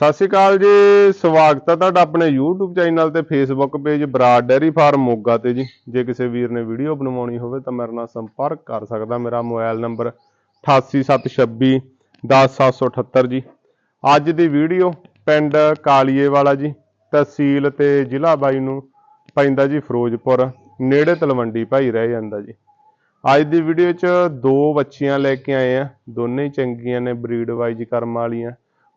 ਸਤਿ ਸ਼੍ਰੀ ਅਕਾਲ ਜੀ, ਸਵਾਗਤ ਹੈ ਤੁਹਾਡਾ ਆਪਣੇ YouTube ਚੈਨਲ ਤੇ Facebook page Brar dairy farm Moga ਤੇ ਜੀ। ਜੇ ਕਿਸੇ ਵੀਰ ਨੇ ਵੀਡੀਓ ਬਣਵਾਉਣੀ ਹੋਵੇ ਤਾਂ ਮੇਰੇ ਨਾਲ ਸੰਪਰਕ ਕਰ ਸਕਦਾ, ਮੇਰਾ ਮੋਬਾਈਲ ਨੰਬਰ 88726 10778 ਜੀ। ਅੱਜ ਦੀ ਵੀਡੀਓ ਪਿੰਡ ਕਾਲੀਏ ਵਾਲਾ ਜੀ, ਤਹਿਸੀਲ ਤੇ ਜ਼ਿਲ੍ਹਾ ਬਾਈ ਨੂੰ ਪੈਂਦਾ ਜੀ ਫਿਰੋਜ਼ਪੁਰ, ਨੇੜੇ ਤਲਵੰਡੀ ਭਾਈ ਰਹਿ ਜਾਂਦਾ ਜੀ। ਅੱਜ ਦੀ ਵੀਡੀਓ 'ਚ ਦੋ ਬੱਚੀਆਂ ਲੈ ਕੇ ਆਏ ਆ, ਦੋਨੇ ਚੰਗੀਆਂ ਨੇ ਬਰੀਡ ਵਾਈਜ਼ ਕਰਮ ਵਾਲੀਆਂ।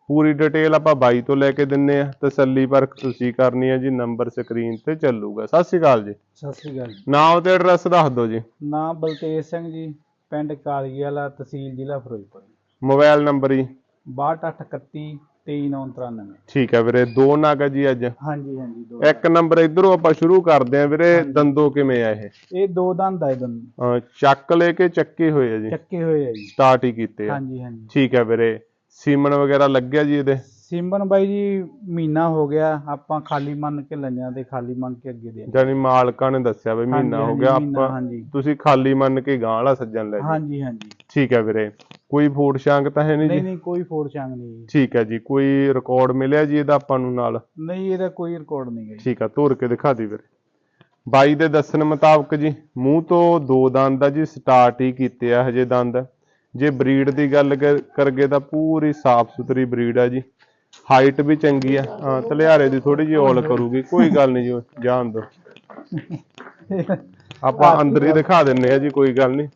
ਪੂਰੀ ਡਿਟੇਲ ਆਪਾਂ ਬਾਈ ਤੋਂ ਲੈ ਕੇ ਦਿੰਨੇ ਆ। ਤਸੱਲੀ ਪਰਖ ਤੁਸੀਂ ਕਰਨੀ ਹੈ ਜੀ ਨੰਬਰ ਸਕਰੀਨ ਤੇ ਚੱਲੂਗਾ। ਸਤਿ ਸ਼੍ਰੀ ਅਕਾਲ ਜੀ। ਸਤਿ ਸ੍ਰੀ ਅਕਾਲ ਜੀ। ਨਾਮ ਤੇ ਐਡਰੈਸ ਦੱਸ ਦਿਓ ਜੀ। ਨਾਮ ਬਲਤੇਜ ਸਿੰਘ ਜੀ ਪਿੰਡ ਕਾਲਗੀ ਵਾਲਾ ਤਹਿਸੀਲ ਜ਼ਿਲ੍ਹਾ ਫਿਰੋਜ਼ਪੁਰ। ਮੋਬਾਈਲ ਨੰਬਰ ਜੀ। 6231 23993 ਠੀਕ ਹੈ ਵੀਰੇ ਦੋ ਨਗ ਜੀ ਅੱਜ। ਹਾਂਜੀ ਹਾਂਜੀ ਦੋ ਇੱਕ ਨੰਬਰ ਇਧਰੋਂ ਆਪਾਂ ਸ਼ੁਰੂ ਕਰਦੇ ਆ ਵੀਰੇ ਦੰਦੋ ਕਿਵੇਂ ਆ ਇਹ? ਇਹ ਦੋ ਦੰਦ ਆ ਅਹ ਚੱਕ ਲੈ ਕੇ ਚੱਕੇ ਹੋਏ ਆ ਜੀ। ਚੱਕੇ ਹੋਏ ਆ ਜੀ। ਸਟਾਰਟ ਹੀ ਕੀਤੇ ਆ। ਹਾਂਜੀ ਹਾਂਜੀ। ਠੀਕ ਹੈ ਵੀਰੇ। ਸੀਮਨ ਵਗੈਰਾ ਲੱਗਿਆ ਜੀ ਇਹਦੇ? ਸਿੰਬਨ ਬਾਈ ਜੀ ਮਹੀਨਾ ਹੋ ਗਿਆ ਆਪਾਂ ਖਾਲੀ ਮੰਨ ਕੇ ਲਈਆਂ ਤੇ ਖਾਲੀ ਮੰਨ ਕੇ ਅੱਗੇ ਦੇ ਜਾਨੀ ਮਾਲਕਾਂ ਨੇ ਦੱਸਿਆ ਵੀ ਮਹੀਨਾ ਹੋ ਗਿਆ ਆਪਾਂ ਹਾਂਜੀ। ਤੁਸੀਂ ਖਾਲੀ ਮੰਨ ਕੇ ਗਾਂ ਵਾਲਾ ਸੱਜਣ ਲੈ ਜੀ। ਹਾਂਜੀ ਹਾਂਜੀ। ਠੀਕ ਹੈ ਵੀਰੇ। ਕੋਈ ਫੂਡ ਸ਼ਾਂਕ ਤਾਂ ਹੈ ਨਹੀਂ ਨਹੀਂ ਜੀ? ਨਹੀਂ ਕੋਈ ਫੋੜ ਛਾਂਗ ਨਹੀਂ ਜੀ। ਠੀਕ ਹੈ ਜੀ ਕੋਈ ਰਿਕਾਰਡ ਮਿਲਿਆ ਜੀ ਇਹਦਾ ਆਪਾਂ ਨੂੰ ਨਾਲ? ਨਹੀਂ ਇਹਦਾ ਕੋਈ ਰਿਕਾਰਡ ਨਹੀਂ ਜੀ। ਠੀਕ ਆ ਤੋਰ ਕੇ ਦਿਖਾ ਦੀ ਵੀਰੇ। ਬਾਈ ਦੇ ਦੱਸਣ ਮੁਤਾਬਕ ਜੀ ਮੂੰਹ ਤੋਂ ਦੋ ਦੰਦ ਆ ਜੀ ਸਟਾਰਟ ਹੀ ਕੀਤੇ ਆ ਹਜੇ ਦੰਦ। ਜੇ ਬਰੀਡ ਦੀ ਗੱਲ ਕਰ- ਕਰਗੇ ਤਾਂ ਪੂਰੀ ਸਾਫ਼ ਸੁਥਰੀ ਬਰੀਡ ਆ ਜੀ। ਹਾਈਟ ਵੀ ਚੰਗੀ ਆ। ਹਾਂ, ਤਲਿਆਰੇ ਦੀ ਥੋੜੀ ਜਿਹੀ ਔਲ ਕਰੂਗੀ, ਕੋਈ ਗੱਲ ਨਹੀਂ ਜੀ, ਜਾਣ ਦੋ ਆਪਾਂ ਅੰਦਰ ਹੀ ਦਿਖਾ ਦਿੰਨੇ ਆ ਜੀ, ਕੋਈ ਗੱਲ ਨਹੀਂ।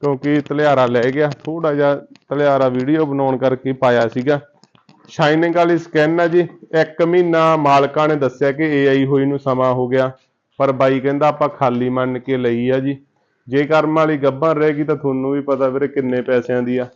ਕਿਉਂਕਿ ਤਲਿਆਰਾ ਲੈ ਗਿਆ ਥੋੜਾ ਜਿਹਾ ਤਲਿਆਰਾ ਵੀਡੀਓ ਬਣਾਉਣ ਕਰਕੇ ਪਾਇਆ ਸੀਗਾ। ਸ਼ਾਈਨਿੰਗ ਵਾਲੀ ਸਕਿਨ ਆ ਜੀ, ਇੱਕ ਮਹੀਨਾ ਮਾਲਕਾਂ ਨੇ ਦੱਸਿਆ ਕਿ ਏਆਈ ਹੋਈ ਨੂੰ ਸਮਾਂ ਹੋ ਗਿਆ। ਪਰ ਬਾਈ ਕਹਿੰਦਾ ਆਪਾਂ ਖਾਲੀ ਮੰਨ ਕੇ ਲਈ ਆ ਜੀ। ਜੇ ਕਰਮ ਵਾਲੀ ਗੱਭਣ ਰਹੇਗੀ ਤਾਂ ਤੁਹਾਨੂੰ ਵੀ ਪਤਾ ਵੀਰੇ ਕਿੰਨੇ ਪੈਸਿਆਂ ਦੀ ਆ।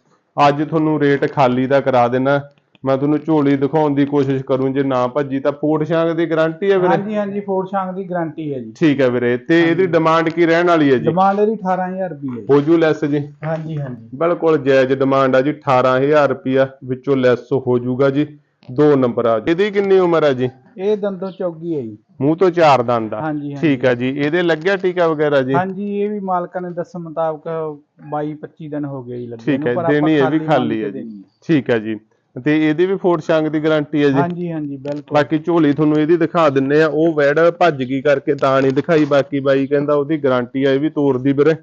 ਅੱਜ ਤੁਹਾਨੂੰ ਰੇਟ ਖਾਲੀ ਦਾ ਕਰਾ ਦੇਣਾ। ਮੈਂ ਤੁਹਾਨੂੰ ਝੋਲੀ ਦਿਖਾਉਣ ਦੀ ਕੋਸ਼ਿਸ਼ ਕਰੂੰ ਜੇ ਨਾ ਭੱਜੀ ਤਾਂ ਫੋਟ ਸ਼ਾਂਗ ਦੀ ਗਾਰੰਟੀ ਹੈ ਵੀਰੇ? ਹਾਂਜੀ ਹਾਂਜੀ ਫੋੜ ਛਾਂਗ ਦੀ ਗਾਰੰਟੀ ਹੈ ਜੀ। ਠੀਕ ਹੈ ਵੀਰੇ ਤੇ ਇਹਦੀ ਡਿਮਾਂਡ ਕੀ ਰਹਿਣ ਵਾਲੀ ਹੈ ਜੀ? ਡਿਮਾਂਡ ਇਹਦੀ 18000 ਰੁਪਏ ਹੈ ਹੋ ਜੂ। ਲੈਸ ਜੀ। ਹਾਂਜੀ ਹਾਂਜੀ। ਬਿਲਕੁਲ ਜਾਇਜ਼ ਡਿਮਾਂਡ ਆ ਜੀ 18000 ਰੁਪਿਆ ਵਿੱਚੋਂ ਲੈਸ ਹੋ ਜਾਊਗਾ ਜੀ। ਦੋ ਨੰਬਰ ਆ। ਜੀ। ਇਹਦੀ ਕਿੰਨੀ ਉਮਰ ਹੈ ਜੀ? ਇਹ ਦੰਦੋ ਚੌਗੀ ਹੈ ਜੀ। ਮੂੰਹ ਤੋਂ ਚਾਰ ਦੰਦ ਆ। ਹਾਂਜੀ ਹਾਂਜੀ। ਠੀਕ ਹੈ ਜੀ। ਇਹਦੇ ਲੱਗਿਆ ਟੀਕਾ ਵਗੈਰਾ ਜੀ? ਹਾਂਜੀ ਇਹ ਵੀ ਮਾਲਕਾਂ ਨੇ ਦੱਸਣ ਮੁਤਾਬਕ 22 25 ਦਿਨ ਹੋ ਗਏ ਜੀ ਲੱਗੇ ਠੀਕ ਹੈ ਨੂੰ, ਪਰ ਆਪਾਂ ਦੇਣੀ ਇਹ ਵੀ ਮੰਨ ਖਾਲੀ ਕੇ ਹੈ ਜੀ। ਦੇਣੀ। ਠੀਕ ਹੈ ਜੀ। ਤੇ ਇਹਦੀ ਵੀ ਫੋੜ ਸ਼ਾਂਗ ਦੀ ਗਾਰੰਟੀ ਹੈ ਜੀ? ਹਾਂਜੀ ਹਾਂਜੀ ਬਿਲਕੁਲ। ਬਾਕੀ ਝੋਲੀ ਤੁਹਾਨੂੰ ਇਹਦੀ ਦਿਖਾ ਦਿੰਨੇ ਆ। ਉਹ ਵੈੜ ਭੱਜ ਗਈ ਕਰਕੇ ਤਾਂ ਨਹੀਂ ਦਿਖਾਈ। ਬਾਕੀ ਬਾਈ ਕਹਿੰਦਾ ਉਹਦੀ ਗਾਰੰਟੀ ਆ ਇਹ ਵੀ ਤੋੜਦੀ ਵੀਰੇ।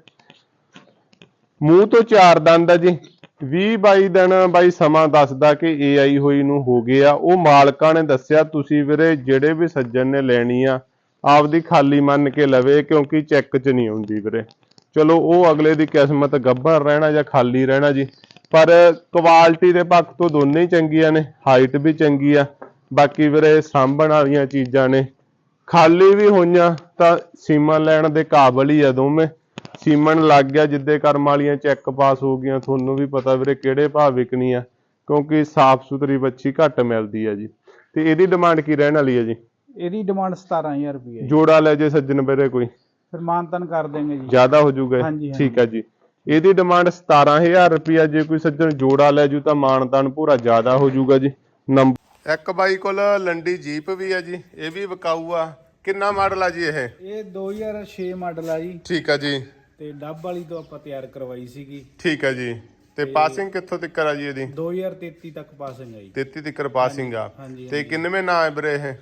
ਮੂੰਹ ਤੋਂ ਚਾਰ ਦੰਦ ਆ ਜੀ। 20 22 ਦਿਨ ਬਾਈ ਸਮਾਂ ਦੱਸਦਾ ਕਿ AI ਹੋਈ ਨੂੰ ਹੋ ਗਿਆ। ਉਹ ਮਾਲਕਾਂ ਨੇ ਦੱਸਿਆ, ਤੁਸੀਂ ਵੀਰੇ ਜਿਹੜੇ ਵੀ ਸੱਜਣ ਨੇ ਲੈਣੀ ਆ, ਆਪਦੀ ਖਾਲੀ ਮੰਨ ਕੇ ਲਵੇ, ਕਿਉਂਕਿ ਚੈੱਕ 'ਚ ਨਹੀਂ ਆਉਂਦੀ ਵੀਰੇ। ਚਲੋ, ਉਹ ਅਗਲੇ ਦੀ ਕਿਸਮਤ ਗੱਭਰ ਰਹਿਣਾ ਜਾਂ ਖਾਲੀ ਰਹਿਣਾ ਜੀ। ਪਰ ਕੁਆਲਿਟੀ ਦੇ ਪੱਖ ਤੋਂ ਦੋਨੇ ਹੀ ਚੰਗੀਆਂ ਨੇ, ਹਾਈਟ ਵੀ ਚੰਗੀ ਆ। ਬਾਕੀ ਵੀਰੇ ਸਾਂਭਣ ਵਾਲੀਆਂ ਚੀਜ਼ਾਂ ਨੇ। ਖਾਲੀ ਵੀ ਹੋਈਆਂ ਤਾਂ ਸੀਮਾ ਲੈਣ ਦੇ ਕਾਬਲ ਹੀ ਆ ਦੋਵੇਂ। ਸੀਮਨ ਲੱਗ ਗਿਆ ਜਿੱਦੇ ਕਰਮ ਵਾਲੀਆਂ ਚੈੱਕ ਪਾਸ ਹੋ ਗਈਆਂ ਤੁਹਾਨੂੰ ਵੀ ਪਤਾ ਵੀਰੇ ਕਿਹੜੇ ਭਾਅ ਵਿਕਣੀ ਆ ਕਿਉਂਕਿ ਸਾਫ਼ ਸੁਥਰੀ ਬੱਚੀ ਘੱਟ ਮਿਲਦੀ ਆ ਜੀ। ਤੇ ਇਹਦੀ ਡਿਮਾਂਡ ਕੀ ਰਹਿਣ ਵਾਲੀ ਹੈ ਜੀ? ਇਹਦੀ ਡਿਮਾਂਡ 17000 ਰੁਪਏ। ਜੋੜਾ ਲੈ ਜੇ ਸੱਜਣ ਵੀਰੇ ਕੋਈ। ਫਿਰ ਮਾਨਤਨ ਕਰ ਦੇਂਗੇ ਜੀ। ਜ਼ਿਆਦਾ ਹੋ ਜਾਊਗਾ। ਠੀਕ ਹੈ ਜੀ। ਇਹਦੀ ਡਿਮਾਂਡ 17000 ਰੁਪਿਆ ਜੇ ਕੋਈ ਸੱਜਣ ਜੋੜਾ ਲੈ ਜੂ ਤਾਂ ਮਾਨਤਾਨ ਪੂਰਾ ਜ਼ਿਆਦਾ ਹੋ ਜਾਊਗਾ ਜੀ। ਨੰਬਰ ਇੱਕ ਬਾਈ ਕੋਲ ਲੰਡੀ ਜੀਪ ਵੀ ਆ ਜੀ ਇਹ ਵੀ ਵਿਕਾਊ ਆ। ਕਿੰਨਾ ਮਾਡਲ ਆ ਜੀ ਇਹ? ਇਹ 2006 ਮਾਡਲ ਆ ਜੀ। ਠੀਕ ਆ ਜੀ। ਤੇ ਡੱਬ ਵਾਲੀ ਤੋਂ ਆਪਾਂ ਤਿਆਰ ਕਰਵਾਈ ਸੀਗੀ। ਠੀਕ ਆ ਜੀ। ਤੇ ਪਾਸਿੰਗ ਕਿੱਥੋਂ ਤੱਕ ਆ ਜੀ ਇਹਦੀ? 2033 ਤੱਕ ਪਾਸਿੰਗ ਆਈ 33 ਤੱਕ ਪਾਸਿੰਗ ਆ। ਹਾਂਜੀ ਤੇ ਕਿੰਨਵੇਂ ਨਾਂ ਹੈ ਵੀਰੇ ਇਹ?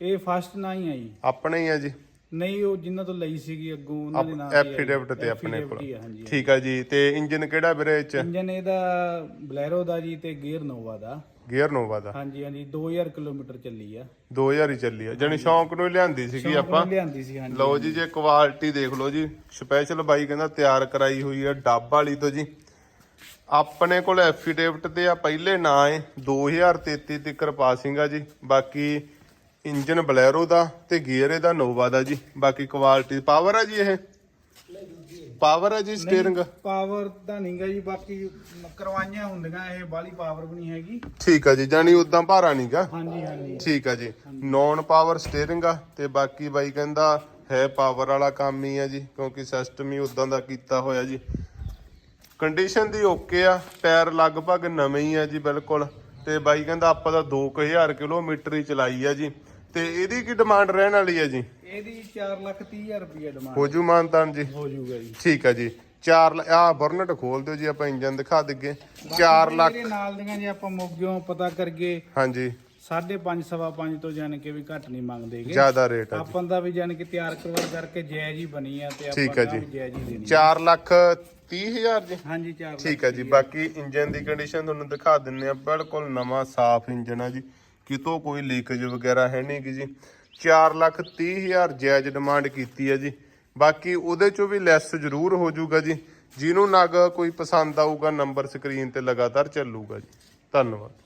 ਇਹ ਫਸਟ ਨਾ ਹੀ ਆਈ ਆਪਣੇ ਹੀ ਆ ਜੀ। ਨਹੀਂ ਉਹ ਜਿਨ੍ਹਾਂ ਤੋਂ ਲਈ ਸੀਗੀ ਅੱਗੋਂ ਉਹਨਾਂ ਦੇ ਨਾਮ ਐਫੀਡੇਵਿਟ ਤੇ ਆਪਣੇ ਕੋਲ। ਹਾਂਜੀ ਠੀਕ ਆ ਜੀ। ਤੇ ਇੰਜਨ ਕਿਹੜਾ ਵੀਰੇ ਇਹ ਚ? ਇੰਜਨ ਇਹਦਾ ਬਲੈਰੋ ਦਾ ਜੀ ਤੇ ਗੇਅਰ ਨੋਵਾ ਦਾ। ਗੀਅਰ ਨੋਵਾ ਦਾ। ਹਾਂਜੀ ਹਾਂਜੀ 2000 ਕਿਲੋਮੀਟਰ ਚੱਲੀ ਆ। 2000 ਹੀ ਚੱਲੀ ਆ। ਜਾਨੀ ਸ਼ੌਂਕ ਨੂੰ ਹੀ ਲਿਆਂਦੀ ਸੀਗੀ ਆਪਾਂ। ਲਿਆਂਦੀ ਸੀ ਹਾਂਜੀ ਲਓ ਜੀ ਜੇ ਕੁਆਲਿਟੀ ਦੇਖ ਲਓ ਜੀ। ਸਪੈਸ਼ਲ ਬਾਈ ਕਹਿੰਦਾ ਤਿਆਰ ਕਰਾਈ ਹੋਈ ਆ ਡੱਬ ਵਾਲੀ ਤੋਂ ਜੀ। ਆਪਣੇ ਕੋਲ ਐਫੀਡੇਵਿਟ ਤੇ ਆ ਪਹਿਲੇ ਨਾਂ ਏ 2033 ਤੱਕ ਪਾਸਿੰਗ ਆ ਜੀ। ਬਾਕੀ ਇੰਜਨ ਬਲੈਰੋ ਦਾ ਤੇ ਗੀਅਰ ਇਹਦਾ ਨੋਵਾ ਦਾ ਜੀ। ਬਾਕੀ ਕੁਆਲਿਟੀ ਪਾਵਰ ਆ ਜੀ ਇਹ। ਪਾਵਰ ਆ ਜੀ ਸਟੀਅਰਿੰਗ ਪਾਵਰ ਤਾਂ ਨਹੀਂਗਾ ਜੀ ਬਾਕੀ ਕਰਵਾਈਆਂ ਹੁੰਦੀਆਂ ਇਹ ਬਾਲੀ ਪਾਵਰ ਵੀ ਨਹੀਂ ਹੈਗੀ। ਠੀਕ ਆ ਜੀ ਜਾਨੀ ਉਦਾਂ ਭਾਰਾ ਨਹੀਂਗਾ? ਹਾਂਜੀ ਹਾਂਜੀ। ਠੀਕ ਆ ਜੀ। ਨੌਨ ਪਾਵਰ ਸਟੀਅਰਿੰਗ ਆ ਤੇ ਬਾਕੀ ਬਾਈ ਕਹਿੰਦਾ ਹੈ ਪਾਵਰ ਵਾਲਾ ਕੰਮ ਹੀ ਆ ਜੀ ਕਿਉਂਕਿ ਸਿਸਟਮ ਹੀ ਉਦਾਂ ਦਾ ਕੀਤਾ ਹੋਇਆ ਜੀ। ਕੰਡੀਸ਼ਨ ਦੀ ਓਕੇ ਆ ਟਾਇਰ ਲਗਭਗ ਨਵੇਂ ਹੀ ਆ ਜੀ ਬਿਲਕੁਲ। ਤੇ ਬਾਈ ਕਹਿੰਦਾ ਆਪਾਂ ਤਾਂ 2000 ਕਿਲੋਮੀਟਰ ਹੀ ਚਲਾਈ ਆ ਜੀ। ਤੇ ਇਹਦੀ ਕੀ ਡਿਮਾਂਡ ਰਹਿਣ ਵਾਲੀ ਆ ਜੀ? ਇਹਦੀ 430000 ਰੁਪਏ ਡਿਮਾਂਡ ਹੋ ਜੂ ਮਾਨਤਾਨ ਜੀ। ਹੋ ਜਾਊਗਾ ਜੀ। ਠੀਕ ਆ ਜੀ। 4 ਆ ਬਰਨਟ ਖੋਲ ਦਿਓ ਜੀ ਆਪਾਂ ਇੰਜਨ ਦਿਖਾ ਦਿੱਗੇ। 4 ਲੱਖ ਇਹਦੇ ਨਾਲ ਦੀਆਂ ਜੇ ਆਪਾਂ ਮੋਗਿਓ ਪਤਾ ਕਰਗੇ ਹਾਂਜੀ। ਸਾਢੇ ਪੰਜ ਸਵਾ ਪੰਜ ਤੋਂ ਜਾਣ ਕੇ ਵੀ ਘੱਟ ਨਹੀਂ ਮੰਗਦੇਗੇ ਜ਼ਿਆਦਾ ਰੇਟ ਆ ਜੀ। ਆਪਾਂ ਦਾ ਵੀ ਜਾਣ ਕੇ ਤਿਆਰ ਕਰਵਾ ਕਰਕੇ ਜਾਇਜ਼ ਹੀ ਬਣੀ ਆ ਤੇ ਠੀਕ ਹੈ ਆਪਾਂ ਜੀ। ਵੀ ਜਾਇਜ਼ ਹੀ ਦੇਣੀ ਆ। 4 ਲੱਖ 30 ਹਜ਼ਾਰ ਜੀ। ਹਾਂਜੀ ਚਾਰ ਠੀਕ ਹੈ ਜੀ। ਬਾਕੀ ਇੰਜਨ ਦੀ ਕੰਡੀਸ਼ਨ ਤੁਹਾਨੂੰ ਦਿਖਾ ਦਿੰਨੇ ਆ। ਬਿਲਕੁਲ ਨਵਾਂ ਸਾਫ਼ ਇੰਜਨ ਆ ਜੀ। ਕਿਤੋਂ ਕੋਈ ਲੀਕੇਜ ਵਗੈਰਾ ਹੈ ਨਹੀਂ ਗੀ ਜੀ। 4 ਲੱਖ 30 ਹਜ਼ਾਰ ਜਾਇਜ਼ ਡਿਮਾਂਡ ਕੀਤੀ ਹੈ ਜੀ। ਬਾਕੀ ਉਹਦੇ ਚੋਂ ਵੀ ਲੈਸ ਜ਼ਰੂਰ ਹੋ ਜਾਊਗਾ ਜੀ। ਜਿਹਨੂੰ ਨਗ ਕੋਈ ਪਸੰਦ ਆਊਗਾ ਨੰਬਰ ਸਕਰੀਨ ਤੇ ਲਗਾਤਾਰ ਚੱਲੂਗਾ ਜੀ। ਧੰਨਵਾਦ।